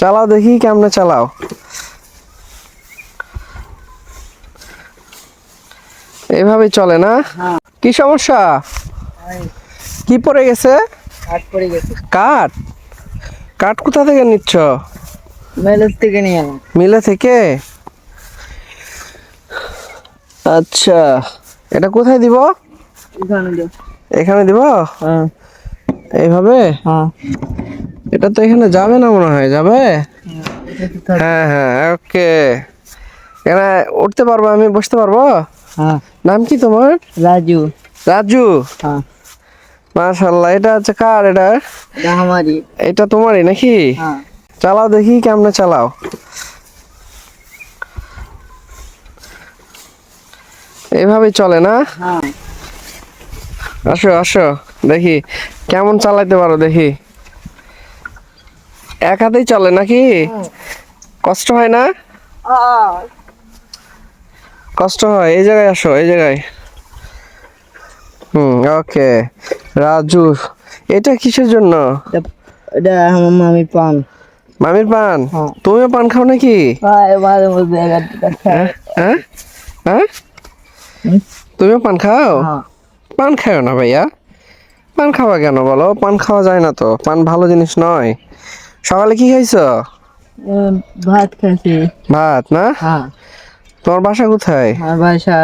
চালাও দেখি কেমনে চালাও। এভাবেই চলে না? হ্যাঁ। কি সমস্যা? কি পড়ে গেছে? কাঠ কাঠ? কোথা থেকে নিচ্ছ? মেলের থেকে নিয়ে মিলে থেকে? আচ্ছা এটা কোথায় দিব? এখানে দে এখানে দিব? হ্যাঁ। এইভাবে? হ্যাঁ। এটা তো এখানে যাবে না মনে হয় যাবে? হ্যাঁ হ্যাঁ ওকে। এখানে উঠতে পারব আমি বসতে পারব? হ্যাঁ। নাম কি তোমার? রাজু। রাজু? হ্যাঁ। মাশাল্লাহ এটা হচ্ছে কার এটা? আমারই। এটা তোমারই নাকি? হ্যাঁ। চালাও দেখি কেমনে চালাও। এইভাবেই চলে না? আসো আসো দেখি কেমন চালাইতে পারো দেখি। এক হাতেই চলে নাকি? কষ্ট হয় না? কষ্ট হয় এই জায়গায় আসো এই জায়গায়। হুম ওকে। রাজু এটা কিসের জন্য? এটা- আমার মামি পান। মামির পান? হ্যাঁ। তুমিও পান খাও নাকি? হ্যাঁ। হ্যাঁ তুমিও পান খাও? পান খাও না ভাইয়া। পান খাওয়া কেন বলো? পান খাওয়া যায় না তো। পান ভালো জিনিস নয়। সকালে কি খাইছো? ভাত খাইছি। ভাত না? হ্যাঁ। তোমার বাসা কোথায়? আমার বাসা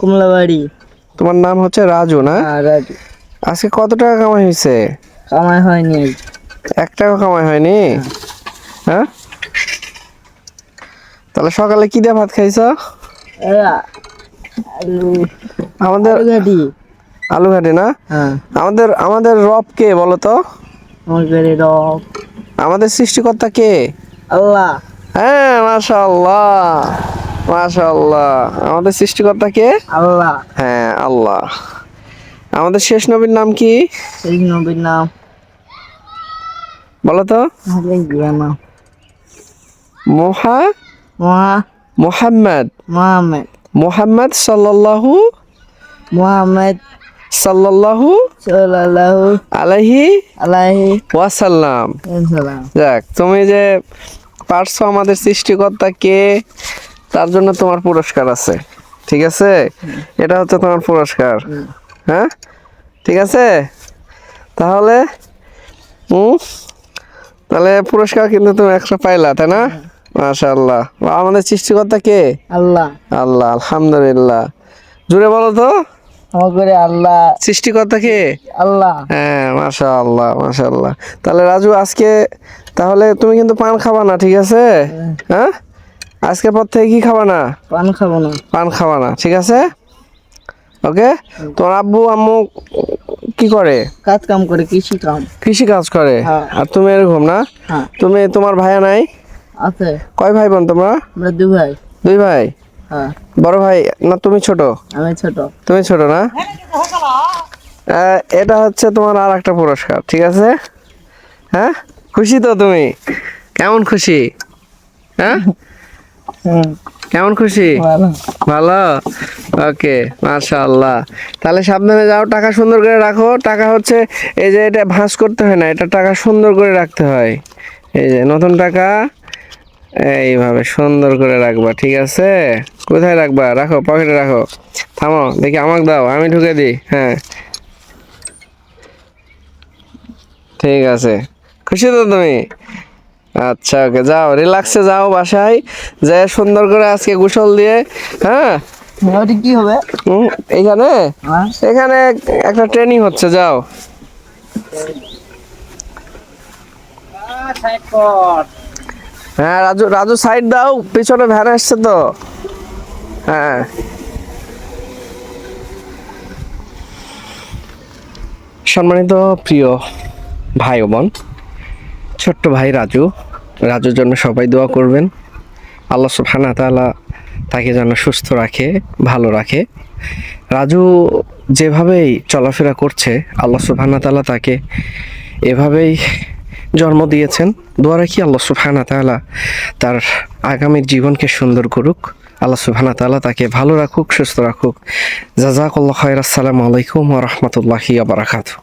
কমলাবাড়ি। তোমার নাম হচ্ছে রাজু না? হ্যাঁ রাজু। আজকে কত টাকা কামাই হয়েছে? কামাই হয়নি এক টাকা কামাই হয়নি? হ্যাঁ। তাহলে সকালে কি দিয়ে ভাত খাইছো? আমাদের আলু ঘাটি না? হ্যাঁ। আমাদের আমাদের রব কে বলো তো? আমার ঘরে রব আমাদের সৃষ্টিকর্তা কে? আল্লাহ। হ্যাঁ মাশাল্লাহ মাশাল্লাহ আমাদের সৃষ্টিকর্তা কে? আল্লাহ। হ্যাঁ আল্লাহ। আমাদের শেষ নবীর নাম কি? সেই নবীর নাম। বলো তো। মোহা? মহা? মোহাম্মদ। মোহাম্মদ। মোহাম্মদ সাল্লাল্লাহু মোহাম্মদ সাল্লাল্লাহু সাল্লাল্লাহু আলাইহি আলাইহি ওয়াসাল্লাম। যাক তুমি যে পারছ আমাদের সৃষ্টিকর্তা কে তার জন্য তোমার পুরস্কার আছে। ঠিক আছে? এটা হচ্ছে তোমার পুরস্কার। হ্যাঁ? ঠিক আছে? তাহলে হুম তাহলে পুরস্কার কিন্তু তুমি একশো পাইলা তাই না? মাশাল্লাহ আমাদের সৃষ্টিকর্তা কে? আল্লাহ। আল্লাহ আলহামদুলিল্লাহ। জুড়ে বলো তো। আল্লাহ। সৃষ্টিকর্তা কে? আল্লাহ। হ্যাঁ মাশা আল্লাহ মাশা আল্লাহ তাহলে রাজু আজকে তাহলে তুমি কিন্তু পান খাবা না ঠিক আছে? হ্যাঁ। আজকে পর থেকে কি খাবা না? পান খাব না। পান খাবা না ঠিক আছে? ওকে? তোমার আব্বু আম্মু কি করে? কাজ কাম করে কৃষি কাম। কৃষি কাজ করে? হ্যাঁ। আর তুমি এরকম না? হ্যাঁ। তুমি তোমার ভাইয়া নাই? আছে। কয় ভাই বোন তোমরা? আমরা দু ভাই। দুই ভাই? হ্যাঁ বড় ভাই না তুমি ছোট? আমি ছোট। তুমি ছোট না? এটা হচ্ছে তোমার আর একটা পুরস্কার ঠিক আছে? হ্যাঁ? খুশি তো তুমি? কেমন খুশি? হ্যাঁ? কেমন খুশি? ভালো। ভালো? ওকে মাশাআল্লাহ। তাহলে সাবধানে যাও টাকা সুন্দর করে রাখো। টাকা হচ্ছে এই যে এটা ভাঁজ করতে হয় না এটা টাকা সুন্দর করে রাখতে হয়। এই যে নতুন টাকা। এইভাবে সুন্দর করে রাখবা ঠিক আছে? কোথায় রাখবা? রাখো পকেটে রাখো। থামো দেখি আমাকে দাও আমি ঢুকে দিই হ্যাঁ। ঠিক আছে। খুশি তো তুমি? আচ্ছা ওকে যাও রিল্যাক্সে যাও বাসায় যে সুন্দর করে আজকে গোসল দিয়ে হ্যাঁ? কি হবে? হুম, এইখানে হ্যাঁ। এখানে একটা ট্রেনিং হচ্ছে যাও। হ্যাঁ রাজু রাজু সাইড দাও, পিছনে ভ্যান আসছে তো। হ্যাঁ। সম্মানিত প্রিয় ভাই ও বোন, ছোট্ট ভাই রাজু, রাজুর জন্য সবাই দোয়া করবেন। আল্লাহ সুবহানা তাআলা তাকে যেন সুস্থ রাখে, ভালো রাখে। রাজু যেভাবেই চলাফেরা করছে, আল্লাহ সুবহানা তাআলা তাকে এভাবেই জন্ম দিয়েছেন, দোয়া রাখি আল্লাহ সুফানা তালা তার আগামী জীবনকে সুন্দর করুক। আল্লাহ সুবহানা তালা তাকে ভালো রাখুক, সুস্থ রাখুক। জাজাকল্লা খায়র আসসালামু আলাইকুম ওয়া রাহমাতুল্লাহি ওয়া বারাকাতুহু।